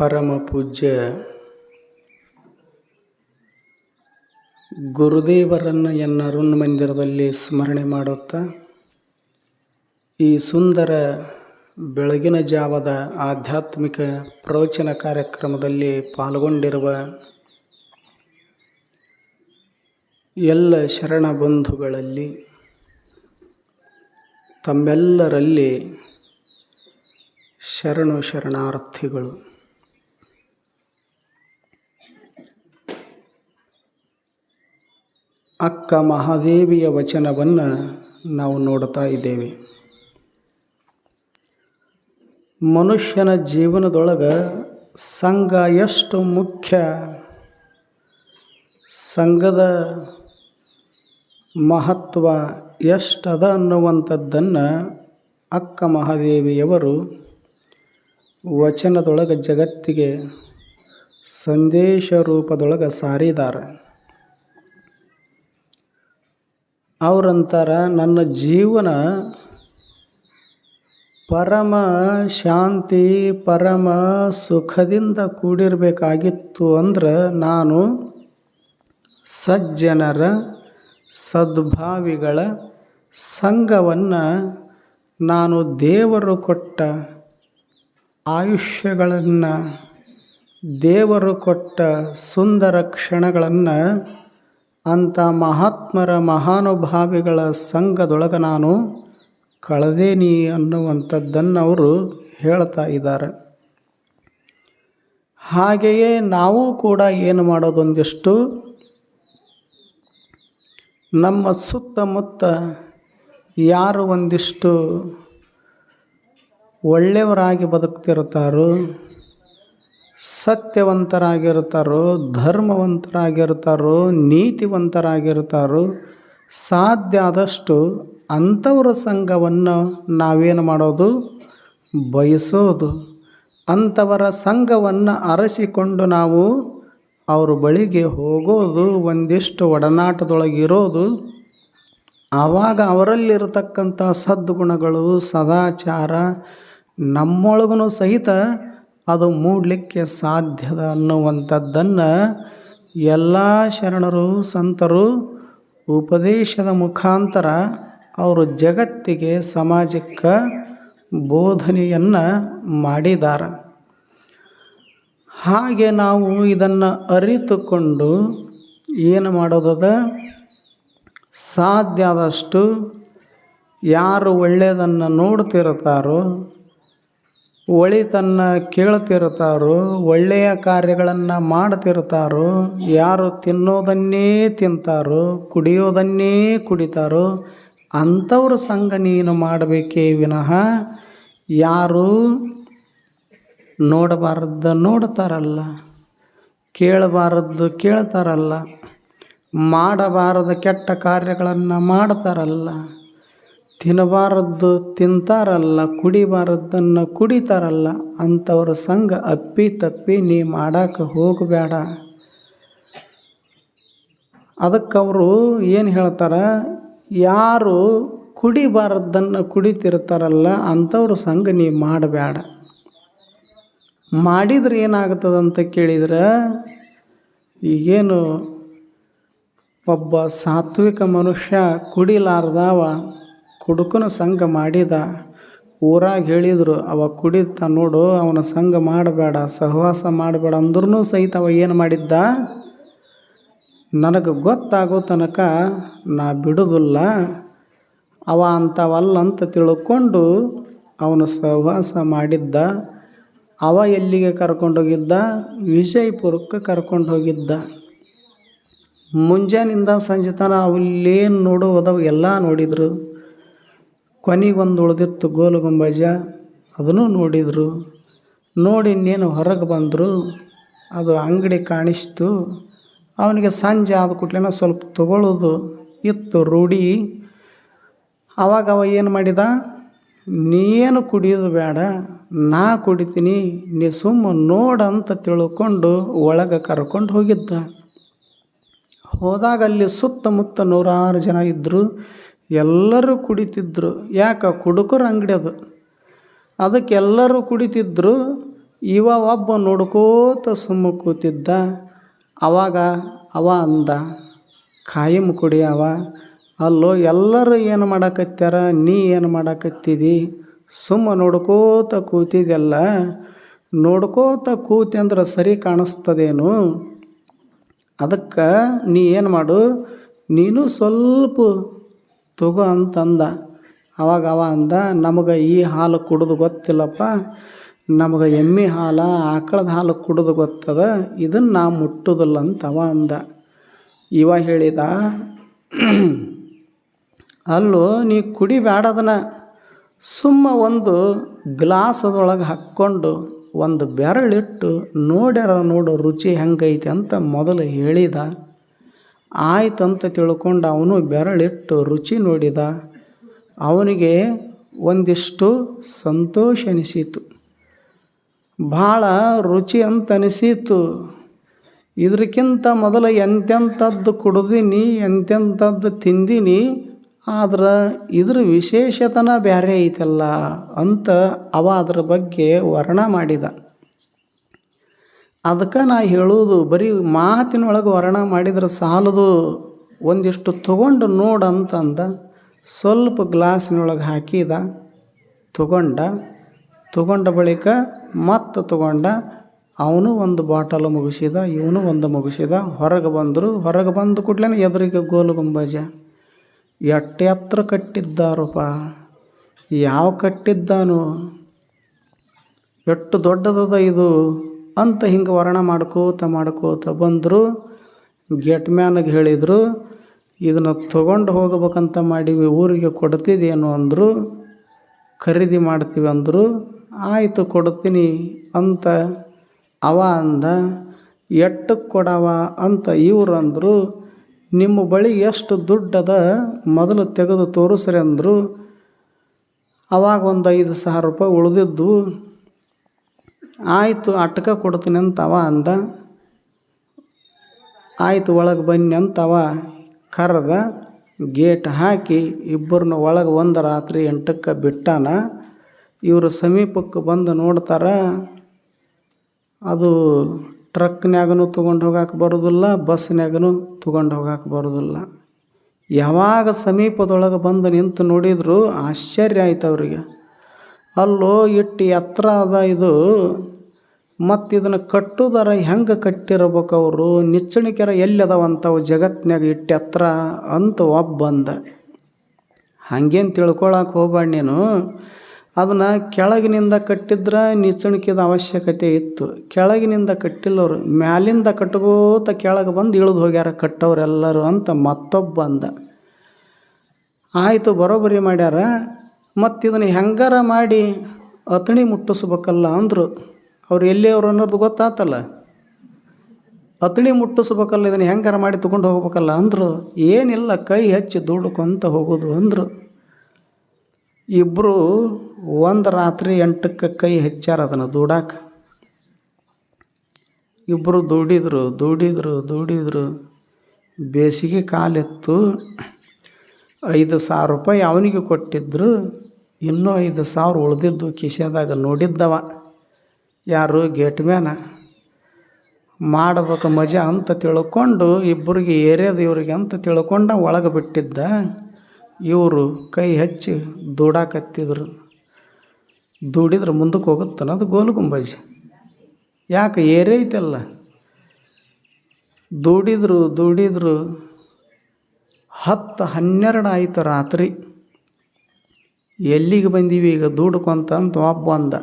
ಪರಮ ಪೂಜ್ಯ ಗುರುದೇವರನ್ನು ಎನ್ನ ಮಂದಿರದಲ್ಲಿ ಸ್ಮರಣೆ ಮಾಡುತ್ತಾ, ಈ ಸುಂದರ ಬೆಳಗಿನ ಜಾವದ ಆಧ್ಯಾತ್ಮಿಕ ಪ್ರವಚನ ಕಾರ್ಯಕ್ರಮದಲ್ಲಿ ಪಾಲ್ಗೊಂಡಿರುವ ಎಲ್ಲ ಶರಣ ಬಂಧುಗಳಲ್ಲಿ ತಮ್ಮೆಲ್ಲರಲ್ಲಿ ಶರಣು ಶರಣಾರ್ಥಿಗಳು. ಅಕ್ಕ ಮಹಾದೇವಿಯ ವಚನವನ್ನು ನಾವು ನೋಡ್ತಾ ಇದ್ದೇವೆ. ಮನುಷ್ಯನ ಜೀವನದೊಳಗೆ ಸಂಘ ಎಷ್ಟು ಮುಖ್ಯ? ಸಂಘದ ಮಹತ್ವ ಎಷ್ಟದ ಅನ್ನುವಂಥದ್ದನ್ನು ಅಕ್ಕ ಮಹಾದೇವಿಯವರು ವಚನದೊಳಗೆ ಜಗತ್ತಿಗೆ ಸಂದೇಶ ರೂಪದೊಳಗೆ ಸಾರಿದ್ದಾರೆ ಅವರಂತಾರ, ನನ್ನ ಜೀವನ ಪರಮ ಶಾಂತಿ, ಪರಮ ಸುಖದಿಂದ ಕೂಡಿರಬೇಕಾಗಿತ್ತು ಅಂದ್ರೆ ನಾನು ಸಜ್ಜನರ ಸದ್ಭಾವಿಗಳ ಸಂಘವನ್ನು ನಾನು ದೇವರು ಕೊಟ್ಟ ಆಯುಷ್ಯಗಳನ್ನು, ದೇವರು ಕೊಟ್ಟ ಸುಂದರ ಕ್ಷಣಗಳನ್ನು ಅಂಥ ಮಹಾತ್ಮರ ಮಹಾನುಭಾವಿಗಳ ಸಂಘದೊಳಗೆ ನಾನು ಕಳೆದೇನಿ ಅನ್ನುವಂಥದ್ದನ್ನು ಅವರು ಹೇಳ್ತಾ ಇದ್ದಾರೆ. ಹಾಗೆಯೇ ನಾವು ಕೂಡ ಏನು ಮಾಡೋದೊಂದಿಷ್ಟು ನಮ್ಮ ಸುತ್ತಮುತ್ತ ಯಾರು ಒಂದಿಷ್ಟು ಒಳ್ಳೆಯವರಾಗಿ ಬದುಕ್ತಿರ್ತಾರೋ ಸತ್ಯವಂತರಾಗಿರ್ತಾರೋ, ಧರ್ಮವಂತರಾಗಿರ್ತಾರೋ, ನೀತಿವಂತರಾಗಿರ್ತಾರೋ, ಸಾಧ್ಯ ಆದಷ್ಟು ಅಂಥವ್ರ ಸಂಘವನ್ನು ನಾವೇನು ಮಾಡೋದು? ಬಯಸೋದು. ಅಂಥವರ ಸಂಘವನ್ನು ಅರಸಿಕೊಂಡು ನಾವು ಅವ್ರ ಬಳಿಗೆ ಹೋಗೋದು, ಒಂದಿಷ್ಟು ಒಡನಾಟದೊಳಗಿರೋದು. ಆವಾಗ ಅವರಲ್ಲಿರತಕ್ಕಂಥ ಸದ್ಗುಣಗಳು, ಸದಾಚಾರ ನಮ್ಮೊಳಗೂ ಸಹಿತ ಅದು ಮೂಡಲಿಕ್ಕೆ ಸಾಧ್ಯದ ಅನ್ನುವಂಥದ್ದನ್ನು ಎಲ್ಲ ಶರಣರು, ಸಂತರು, ಉಪದೇಶದ ಮುಖಾಂತರ ಅವರು ಜಗತ್ತಿಗೆ, ಸಮಾಜಕ್ಕೆ ಬೋಧನೆಯನ್ನು ಮಾಡಿದ್ದಾರೆ ಹಾಗೆ ನಾವು ಇದನ್ನು ಅರಿತುಕೊಂಡು ಏನು ಮಾಡೋದದ? ಸಾಧ್ಯ ಆದಷ್ಟು ಯಾರು ಒಳ್ಳೆಯದನ್ನು ನೋಡ್ತಿರ್ತಾರೋ ಒಳಿತನ್ನು ಒಳ್ಳೆಯ ಕಾರ್ಯಗಳನ್ನು ಮಾಡ್ತಿರ್ತಾರೋ ಯಾರು ತಿನ್ನೋದನ್ನೇ ತಿಂತಾರೋ, ಕುಡಿಯೋದನ್ನೇ ಕುಡಿತಾರೋ, ಅಂಥವ್ರ ಸಂಘ ನೀನು ಮಾಡಬೇಕೇ ವಿನಃ ಯಾರು ನೋಡಬಾರ್ದ ನೋಡ್ತಾರಲ್ಲ, ಕೇಳಬಾರದ್ದು ಕೇಳ್ತಾರಲ್ಲ, ಮಾಡಬಾರದ ಕೆಟ್ಟ ಕಾರ್ಯಗಳನ್ನು ಮಾಡ್ತಾರಲ್ಲ. ತಿನ್ನಬಾರದ್ದು ತಿಂತಾರಲ್ಲ, ಕುಡಿಬಾರದ್ದನ್ನು ಕುಡಿತಾರಲ್ಲ ಅಂಥವ್ರ ಸಂಘ ಅಪ್ಪಿ ತಪ್ಪಿ ನೀ ಮಾಡಕ್ಕೆ ಹೋಗಬೇಡ ಅದಕ್ಕೆ ಅವರು ಏನು ಹೇಳ್ತಾರೆ, ಯಾರು ಕುಡಿಬಾರದ್ದನ್ನು ಕುಡಿತಿರ್ತಾರಲ್ಲ ಅಂಥವ್ರ ಸಂಘ ನೀ ಮಾಡಬೇಡ ಮಾಡಿದ್ರೆ ಏನಾಗ್ತದಂತ ಕೇಳಿದ್ರೆ, ಈಗೇನು ಒಬ್ಬ ಸಾತ್ವಿಕ ಮನುಷ್ಯ ಕುಡಿಲಾರ್ದವ ಕುಡುಕನ ಸಂಘ ಮಾಡಿದ ಊರಾಗ ಹೇಳಿದರು, ಅವ ಕುಡಿತ ನೋಡು, ಅವನ ಸಂಘ ಮಾಡಬೇಡ, ಸಹವಾಸ ಮಾಡಬೇಡ ಅಂದ್ರೂ ಸಹಿತ ಅವ ಏನು ಮಾಡಿದ್ದ? ನನಗೆ ಗೊತ್ತಾಗೋ ತನಕ ನಾ ಬಿಡೋದಿಲ್ಲ, ಅವ ಅಂಥವಲ್ಲ ಅಂತ ತಿಳ್ಕೊಂಡು ಅವನು ಸಹವಾಸ ಮಾಡಿದ್ದ. ಅವ ಎಲ್ಲಿಗೆ ಕರ್ಕೊಂಡೋಗಿದ್ದ ವಿಜಯಪುರಕ್ಕೆ ಕರ್ಕೊಂಡು ಹೋಗಿದ್ದ. ಮುಂಜಾನಿಂದ ಸಂಜೆ ತನ ಅವಿಲ್ಲೇನು ನೋಡೋ ಹೋದವು ಎಲ್ಲ ನೋಡಿದರು. ಕೊನೆಗೊಂದು ಉಳಿದಿತ್ತು ಗೋಲು ಗುಂಬಜ ಅದನ್ನು ನೋಡಿದರು. ನೋಡಿ ಇನ್ನೇನು ಹೊರಗೆ ಬಂದರು. ಅದು ಅಂಗಡಿ ಕಾಣಿಸ್ತು. ಅವನಿಗೆ ಸಂಜೆ ಆದ ಕೂಡಲೇ ಸ್ವಲ್ಪ ತಗೊಳ್ಳೋದು ಇತ್ತು ರೂಢಿ. ಆವಾಗ ಅವ ಏನು ಮಾಡಿದ? ನೀನು ಕುಡಿಯೋದು ಬೇಡ, ನಾ ಕುಡಿತೀನಿ, ನೀ ಸುಮ್ಮ ನೋಡಂತ ತಿಳ್ಕೊಂಡು ಒಳಗೆ ಕರ್ಕೊಂಡು ಹೋಗಿದ್ದ. ಹೋದಾಗ ಅಲ್ಲಿ ಸುತ್ತಮುತ್ತ ನೂರಾರು ಜನ ಇದ್ದರು ಎಲ್ಲರೂ ಕುಡಿತಿದ್ದರು ಯಾಕೆ? ಕುಡುಕರ ಅಂಗಡಿ ಅದು. ಅದಕ್ಕೆ ಎಲ್ಲರೂ ಕುಡಿತಿದ್ದರು ಇವ ಒಬ್ಬ ನೋಡ್ಕೋತ ಸುಮ್ಮ ಕೂತಿದ್ದ. ಅವಾಗ ಅವ ಅಂದ, ಕಾಯಂ ಕುಡಿ ಅವ. ಅಲ್ಲೋ, ಎಲ್ಲರೂ ಏನು ಮಾಡಾಕತ್ಯಾರ? ನೀ ಏನು ಮಾಡಾಕತ್ತಿದಿ? ಸುಮ್ಮ ನೋಡ್ಕೋತ ಕೂತಿದೆಲ್ಲ ನೋಡ್ಕೋತ ಕೂತಿ ಅಂದ್ರೆ ಸರಿ ಕಾಣಿಸ್ತದೇನು? ಅದಕ್ಕೆ ನೀ ಏನು ಮಾಡು? ನೀನು ಸ್ವಲ್ಪ ತಗೋ ಅಂತಂದ. ಅವಾಗ ಅವ ಅಂದ, ನಮಗೆ ಈ ಹಾಲು ಕುಡಿದು ಗೊತ್ತಿಲ್ಲಪ್ಪ. ನಮಗೆ ಎಮ್ಮೆ ಹಾಲು, ಆಕಳದ ಹಾಲು ಕುಡಿದು ಗೊತ್ತದ. ಇದನ್ನು ನಾ ಮುಟ್ಟುದಿಲ್ಲ ಅಂತ ಅವ ಅಂದ. ಇವ ಹೇಳಿದ, ಅಲ್ಲೂ, ನೀ ಕುಡಿಬೇಡದನ್ನ ಸುಮ್ಮ ಒಂದು ಗ್ಲಾಸದೊಳಗೆ ಹಾಕ್ಕೊಂಡು ಒಂದು ಬೆರಳಿಟ್ಟು ನೋಡ್ಯಾರ ನೋಡು ರುಚಿ ಹೆಂಗೈತೆ ಅಂತ ಮೊದಲು ಹೇಳಿದ. ಆಯ್ತಂತ ತಿಳ್ಕೊಂಡು ಅವನು ಬೆರಳಿಟ್ಟು ರುಚಿ ನೋಡಿದ. ಅವನಿಗೆ ಒಂದಿಷ್ಟು ಸಂತೋಷ ಅನಿಸಿತು. ಭಾಳ ರುಚಿ ಅಂತ ಅನಿಸಿತು. ಇದಕ್ಕಿಂತ ಮೊದಲು ಎಂತೆಂಥದ್ದು ಕುಡ್ದೀನಿ, ಎಂತೆಂಥದ್ದು ತಿಂದೀನಿ, ಆದ್ರೆ ಇದ್ರ ವಿಶೇಷತನ ಬೇರೆ ಐತಲ್ಲ ಅಂತ ಅವ ಅದ್ರ ಬಗ್ಗೆ ವರ್ಣ ಮಾಡಿದ. ಅದಕ್ಕೆ ನಾ ಹೇಳೋದು ಬರೀ ಮಾತಿನೊಳಗೆ ವರ್ಣ ಮಾಡಿದ್ರೆ ಸಾಲದು ಒಂದಿಷ್ಟು ತಗೊಂಡು ನೋಡಂತಂದ ಸ್ವಲ್ಪ ಗ್ಲಾಸಿನೊಳಗೆ ಹಾಕಿದ, ತಗೊಂಡ ತಗೊಂಡ ಬಳಿಕ ಮತ್ತೆ ತಗೊಂಡ, ಅವನು ಒಂದು ಬಾಟಲ್ ಮುಗಿಸಿದ, ಇವನು ಒಂದು ಮುಗಿಸಿದ, ಹೊರಗೆ ಬಂದರು, ಹೊರಗೆ ಬಂದ ಕೂಡಲೇ ಎದುರಿಗೆ ಗೋಲು ಗುಂಬಜ ಎಷ್ಟು ಎತ್ತರ ಕಟ್ಟಿದ್ದಾರಪ್ಪ, ಯಾವ ಕಟ್ಟಿದ್ದಾನು ಎಷ್ಟು ದೊಡ್ಡದದ ಇದು. ಅಂತ ಹಿಂಗೆ ವರ್ಣ ಮಾಡ್ಕೋತ ಮಾಡ್ಕೋತ ಬಂದರು ಗೇಟ್ ಮ್ಯಾನಿಗೆ ಹೇಳಿದರು, ಇದನ್ನು ತೊಗೊಂಡು ಹೋಗ್ಬೇಕಂತ ಮಾಡೀವಿ, ಊರಿಗೆ ಕೊಡ್ತಿದ್ದೇನು ಅಂದರು, ಖರೀದಿ ಮಾಡ್ತೀವಿ ಅಂದರು, ಆಯಿತು ಕೊಡ್ತೀನಿ ಅಂತ ಅವ ಅಂದ ಎಟ್ಟಕ್ಕೆ ಕೊಡವ ಅಂತ ಇವ್ರು ಅಂದರು, ನಿಮ್ಮ ಬಳಿ ಎಷ್ಟು ದುಡ್ಡದ ಮೊದಲು ತೆಗೆದು ತೋರಿಸ್ರಿ ಅಂದರು, ಅವಾಗ ಒಂದು ಐದು ಸಾವಿರ ರೂಪಾಯಿ ಉಳಿದಿದ್ದು ಆಯಿತು, ಅಟ್ಕ ಕೊಡ್ತೀನಿ ಅಂತ ಅವ ಅಂದ. ಆಯಿತು, ಒಳಗೆ ಬನ್ನಿ ಅಂತವ ಕರೆದ. ಗೇಟ್ ಹಾಕಿ ಇಬ್ಬರನ್ನ ಒಳಗೆ ಒಂದು ರಾತ್ರಿ ಎಂಟಕ್ಕೆ ಬಿಟ್ಟಾನ. ಇವರು ಸಮೀಪಕ್ಕೆ ಬಂದು ನೋಡ್ತಾರ, ಅದು ಟ್ರಕ್ನ್ಯಾಗನು ತೊಗೊಂಡು ಹೋಗಕ್ಕೆ ಬರೋದಿಲ್ಲ, ಬಸ್ನ್ಯಾಗನು ತೊಗೊಂಡು ಹೋಗಕ್ಕೆ ಬರೋದಿಲ್ಲ. ಯಾವಾಗ ಸಮೀಪದೊಳಗೆ ಬಂದು ನಿಂತು ನೋಡಿದ್ರು ಆಶ್ಚರ್ಯ ಆಯ್ತು ಅವ್ರಿಗೆ. ಅಲ್ಲೋ ಇಟ್ಟು ಎತ್ತರ ಅದ ಇದು. ಮತ್ತು ಇದನ್ನು ಕಟ್ಟುದರ ಹೆಂಗೆ ಕಟ್ಟಿರ್ಬೇಕು ಅವರು? ನಿಚ್ಚಣಿಕೆರ ಎಲ್ಲಿ ಅದಾವಂಥವು ಜಗತ್ನ್ಯಾಗ ಇಟ್ಟು ಎತ್ತರ ಅಂತ ಒಬ್ಬ ಬಂದ ಹಂಗೇನು ತಿಳ್ಕೊಳಕ್ಕೆ ಹೋಗ್ಬೇಡ ನೀನು. ಅದನ್ನು ಕೆಳಗಿನಿಂದ ಕಟ್ಟಿದ್ರೆ ನಿಚ್ಚಣಿಕೆದ ಅವಶ್ಯಕತೆ ಇತ್ತು. ಕೆಳಗಿನಿಂದ ಕಟ್ಟಿಲ್ಲವರು, ಮ್ಯಾಲಿಂದ ಕಟ್ಕೋತ ಕೆಳಗೆ ಬಂದು ಇಳಿದು ಹೋಗ್ಯಾರ ಕಟ್ಟೋರೆಲ್ಲರೂ ಅಂತ ಮತ್ತೊಬ್ಬ ಅಂದ ಆಯಿತು ಬರೋಬ್ಬರಿ ಮಾಡ್ಯಾರ. ಮತ್ತು ಇದನ್ನು ಹೆಂಗಾರ ಮಾಡಿ ಅತಣಿ ಮುಟ್ಟಿಸ್ಬೇಕಲ್ಲ ಅಂದರು. ಅವ್ರು ಎಲ್ಲಿಯವ್ರು ಅನ್ನೋದು ಗೊತ್ತಾತಲ್ಲ. ಅತಣಿ ಮುಟ್ಟಿಸ್ಬೇಕಲ್ಲ, ಇದನ್ನು ಹೆಂಗಾರ ಮಾಡಿ ತೊಗೊಂಡು ಹೋಗ್ಬೇಕಲ್ಲ ಅಂದರು. ಏನಿಲ್ಲ, ಕೈ ಹಚ್ಚಿ ದುಡ್ಕೊಂತ ಹೋಗೋದು ಅಂದರು. ಇಬ್ಬರು ಒಂದು ರಾತ್ರಿ ಎಂಟಕ್ಕೆ ಕೈ ಹೆಚ್ಚಾರ ಅದನ್ನು ದುಡಾಕ. ಇಬ್ಬರು ದುಡಿದ್ರು ದುಡಿದ್ರು ದುಡಿದ್ರು. ಬೇಸಿಗೆ ಕಾಲೆತ್ತು ಐದು ಸಾವಿರ ರೂಪಾಯಿ ಅವನಿಗೆ ಕೊಟ್ಟಿದ್ರು, ಇನ್ನೂ ಐದು ಸಾವಿರ ಉಳಿದಿದ್ದು ಕಿಶೆದಾಗ ನೋಡಿದ್ದವ. ಯಾರು? ಗೇಟ್ ಮ್ಯಾನ. ಮಾಡ್ಬೇಕು ಮಜಾ ಅಂತ ತಿಳ್ಕೊಂಡು ಇಬ್ಬರಿಗೆ ಏರಿಯಾದ ಇವ್ರಿಗೆ ಅಂತ ತಿಳ್ಕೊಂಡ ಒಳಗೆ ಬಿಟ್ಟಿದ್ದ. ಇವರು ಕೈ ಹಚ್ಚಿ ದುಡಾಕತ್ತಿದ್ರು. ದೂಡಿದ್ರೆ ಮುಂದಕ್ಕೆ ಹೋಗುತ್ತಾನ ಅದು ಗೋಲು ಗುಂಬಜ್. ಯಾಕೆ? ಏರೇ ಐತಲ್ಲ. ದುಡಿದ್ರು ದುಡಿದ್ರು. ಹತ್ತು ಹನ್ನೆರಡು ಆಯಿತು ರಾತ್ರಿ. ಎಲ್ಲಿಗೆ ಬಂದೀವಿ ಈಗ ದುಡ್ಕೊಂತ ಅಂತ ಒಬ್ಬ ಅಂದ.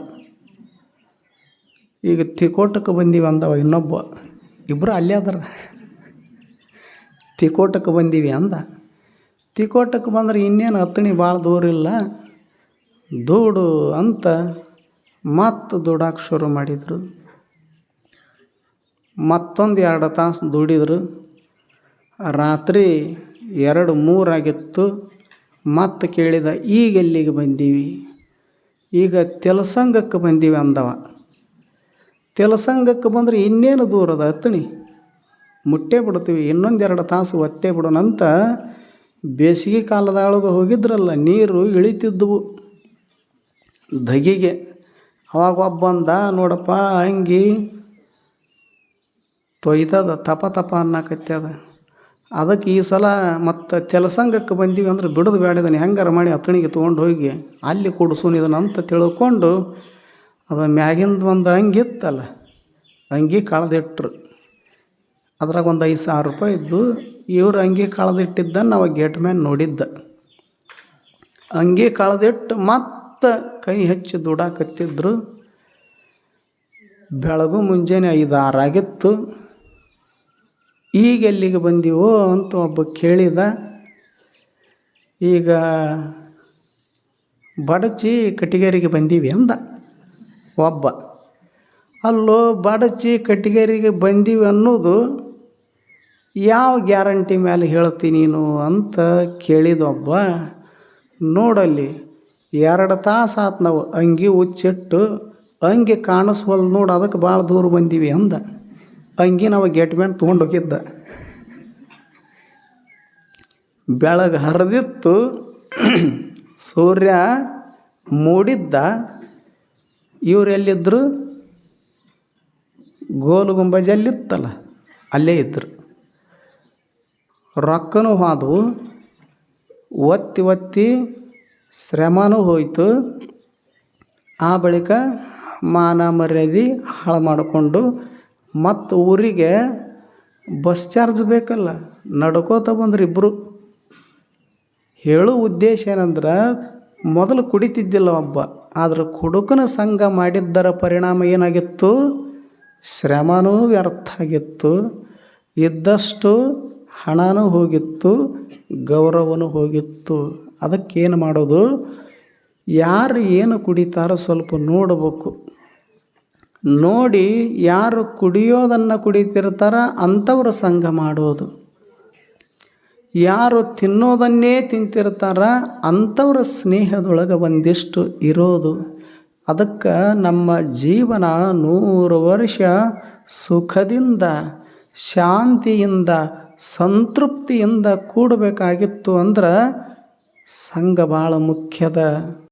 ಈಗ ತಿಕೋಟಕ್ಕೆ ಬಂದೀವಿ ಅಂದವ ಇನ್ನೊಬ್ಬ. ಇಬ್ಬರು ಅಲ್ಲೇ ಅದರ. ತಿಕೋಟಕ್ಕೆ ಬಂದೀವಿ ಅಂದ. ತಿಕೋಟಕ್ಕೆ ಬಂದ್ರೆ ಇನ್ನೇನು ಹತ್ತಣಿ ಭಾಳ ದೂರ ಇಲ್ಲ. ದೂಡು ಅಂತ ಮತ್ತೆ ದುಡಾಕೆ ಶುರು ಮಾಡಿದರು. ಮತ್ತೊಂದು ಎರಡು ತಾಸು ದುಡಿದ್ರು. ರಾತ್ರಿ ಎರಡು ಮೂರಾಗಿತ್ತು. ಮತ್ತೆ ಕೇಳಿದ, ಈಗ ಎಲ್ಲಿಗೆ ಬಂದೀವಿ? ಈಗ ತೆಲಸಂಗಕ್ಕೆ ಬಂದೀವಿ ಅಂದವ. ತೆಲಸಂಗಕ್ಕೆ ಬಂದರೆ ಇನ್ನೇನು ದೂರದ ಹತ್ತಣಿ ಮುಟ್ಟೆ ಬಿಡ್ತೀವಿ ಇನ್ನೊಂದೆರಡು ತಾಸು ಒತ್ತೆ ಬಿಡೋಣಂತ ಬೇಸಿಗೆ ಕಾಲದೊಳಗೆ ಹೋಗಿದ್ರಲ್ಲ, ನೀರು ಇಳಿತಿದ್ದವು ಧಗಿಗೆ. ಅವಾಗ ಒಬ್ಬ ಬಂದ, ನೋಡಪ್ಪ, ಅಂಗಿ ತೊಯ್ದದ, ತಪ ತಪ ಅನ್ನಕತ್ಯದ. ಅದಕ್ಕೆ ಈ ಸಲ ಮತ್ತು ಕೆಲಸಂಗಕ್ಕೆ ಬಂದೀವಿ ಅಂದ್ರೆ ಬಿಡೋದು ಬೇಡದನಿ ಹೆಂಗಾರ ಮಾಡಿ ಅತ್ತಣಿಗೆ ತೊಗೊಂಡು ಹೋಗಿ ಅಲ್ಲಿ ಕೊಡಿಸೋನು ಇದನ್ನು ಅಂತ ತಿಳ್ಕೊಂಡು ಅದು ಮ್ಯಾಗಿಂದ ಒಂದು ಅಂಗಿ ಇತ್ತಲ್ಲ, ಅಂಗಿ ಕಳೆದಿಟ್ರು. ಅದ್ರಾಗ ಒಂದು ಐದು ಸಾವಿರ ರೂಪಾಯಿ ಇದ್ದು ಇವ್ರು ಅಂಗಿ ಕಳೆದಿಟ್ಟಿದ್ದನ್ನು ನಾವು ಗೇಟ್ ಮ್ಯಾನ್ ನೋಡಿದ್ದ. ಅಂಗಿ ಕಳೆದಿಟ್ಟು ಮತ್ತೆ ಕೈ ಹಚ್ಚಿ ದುಡಾಕತ್ತಿದ್ರು. ಬೆಳಗು ಮುಂಜಾನೆ ಐದು ಆರಾಗಿತ್ತು ಈಗ ಎಲ್ಲಿಗೆ ಬಂದೀವೋ ಅಂತ ಒಬ್ಬ ಕೇಳಿದ, ಈಗ ಬಡಚಿ ಕಟಿಗೇರಿಗೆ ಬಂದೀವಿ ಅಂದ ಒಬ್ಬ. ಅಲ್ಲೋ ಬಡಚಿ ಕಟ್ಟಿಗೇರಿಗೆ ಬಂದೀವಿ ಅನ್ನೋದು ಯಾವ ಗ್ಯಾರಂಟಿ ಮೇಲೆ ಹೇಳ್ತೀನಿ ನೀನು ಅಂತ ಕೇಳಿದೊಬ್ಬ ನೋಡಲ್ಲಿ ಎರಡು ತಾಸು ಆತು ನಾವು ಅಂಗಿ ಉಚ್ಚಿಟ್ಟು, ಅಂಗಿ ಕಾಣಿಸ್ವಲ್ ನೋಡಿ ಅದಕ್ಕೆ ಭಾಳ ದೂರ ಬಂದೀವಿ ಅಂದ. ಅಂಗಿ ನಾವು ಗೇಟ್ ಮ್ಯಾನ್ ತೊಗೊಂಡು ಹೋಗಿದ್ದ. ಬೆಳಗ್ ಹರಿದಿತ್ತು, ಸೂರ್ಯ ಮೂಡಿದ್ದ, ಇವ್ರು ಎಲ್ಲಿದ್ದರು ಗೋಲು ಗುಂಬಜಲ್ಲಿತ್ತಲ್ಲ ಅಲ್ಲೇ ಇದ್ದರು ರೊಕ್ಕನೂ ಹೋದವು ಒತ್ತಿ ಒತ್ತಿ ಶ್ರಮನೂ ಹೋಯಿತು. ಆ ಬಳಿಕ ಮಾನ ಮರ್ಯಾದೆ ಹಾಳು ಮಾಡಿಕೊಂಡು ಮತ್ತು ಊರಿಗೆ ಬಸ್ ಚಾರ್ಜ್ ಬೇಕಲ್ಲ. ನಡ್ಕೋತ ಬಂದ್ರು ಇಬ್ಬರು ಹೇಳೋ ಉದ್ದೇಶ ಏನಂದ್ರೆ, ಮೊದಲು ಕುಡಿತಿದ್ದಿಲ್ಲ ಒಬ್ಬ. ಆದ್ರೆ ಕುಡುಕನ ಸಂಘ ಮಾಡಿದ್ದರ ಪರಿಣಾಮ ಏನಾಗಿತ್ತು? ಶ್ರಮನೂ ವ್ಯರ್ಥ ಆಗಿತ್ತು ಇದ್ದಷ್ಟು ಹಣನೂ ಹೋಗಿತ್ತು, ಗೌರವನೂ ಹೋಗಿತ್ತು. ಅದಕ್ಕೇನು ಮಾಡೋದು? ಯಾರು ಏನು ಕುಡಿತಾರೋ ಸ್ವಲ್ಪ ನೋಡಬೇಕು. ನೋಡಿ ಯಾರು ಕುಡಿಯೋದನ್ನು ಕುಡಿತಿರ್ತಾರ ಅಂಥವ್ರ ಸಂಘ ಮಾಡೋದು. ಯಾರು ತಿನ್ನೋದನ್ನೇ ತಿಂತಿರ್ತಾರ ಅಂಥವ್ರ ಸ್ನೇಹದೊಳಗೆ ಒಂದಿಷ್ಟು ಇರೋದು. ಅದಕ್ಕೆ ನಮ್ಮ ಜೀವನ ನೂರು ವರ್ಷ ಸುಖದಿಂದ, ಶಾಂತಿಯಿಂದ, ಸಂತೃಪ್ತಿಯಿಂದ ಕೂಡಬೇಕಾಗಿತ್ತು ಅಂದ್ರೆ ಸಂಘ ಭಾಳ ಮುಖ್ಯದ.